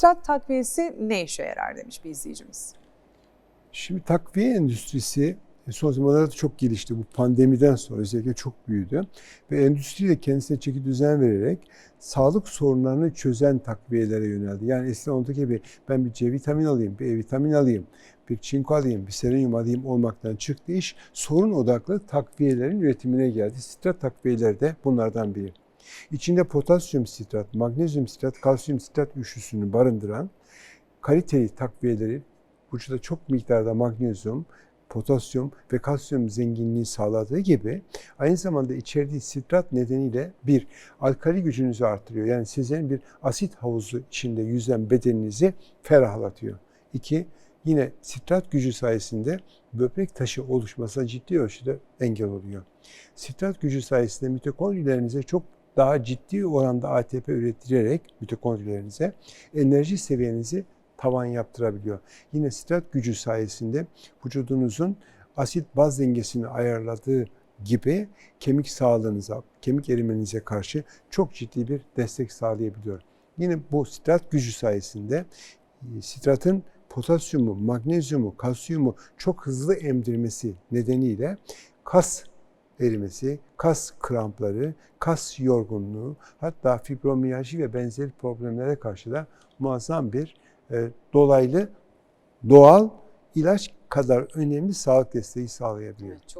Strat takviyesi ne işe yarar demiş bir izleyicimiz. Şimdi takviye endüstrisi e, son zamanlarda çok gelişti. Bu pandemiden sonra özellikle çok büyüdü. Ve endüstri de kendisine çeki düzen vererek sağlık sorunlarını çözen takviyelere yöneldi. Yani eskiden olduğu gibi ben bir C vitamin alayım, bir E vitamin alayım, bir çinko alayım, bir selenyum alayım olmaktan çıktı iş. Sorun odaklı takviyelerin üretimine geldi. Strat takviyeler de bunlardan biri. İçinde potasyum sitrat, magnezyum sitrat, kalsiyum sitrat üçlüsünü barındıran kaliteli takviyeleri vücuda çok miktarda magnezyum, potasyum ve kalsiyum zenginliği sağladığı gibi aynı zamanda içerdiği sitrat nedeniyle bir alkali gücünüzü artırıyor. Yani sizin bir asit havuzu içinde yüzen bedeninizi ferahlatıyor. İki, yine sitrat gücü sayesinde böbrek taşı oluşmasına ciddi ölçüde engel oluyor. Sitrat gücü sayesinde mitokondrilerinize çok daha ciddi oranda ATP üretirerek mitokondrilerinize enerji seviyenizi tavan yaptırabiliyor. Yine sitrat gücü sayesinde vücudunuzun asit baz dengesini ayarladığı gibi kemik sağlığınıza, kemik erimenize karşı çok ciddi bir destek sağlayabiliyor. Yine bu sitrat gücü sayesinde e, sitratın potasyumu, magnezyumu, kalsiyumu çok hızlı emdirmesi nedeniyle kas erimesi, kas krampları, kas yorgunluğu, hatta fibromiyalji ve benzeri problemlere karşı da muazzam bir e, dolaylı doğal ilaç kadar önemli sağlık desteği sağlayabiliyor. Evet, çok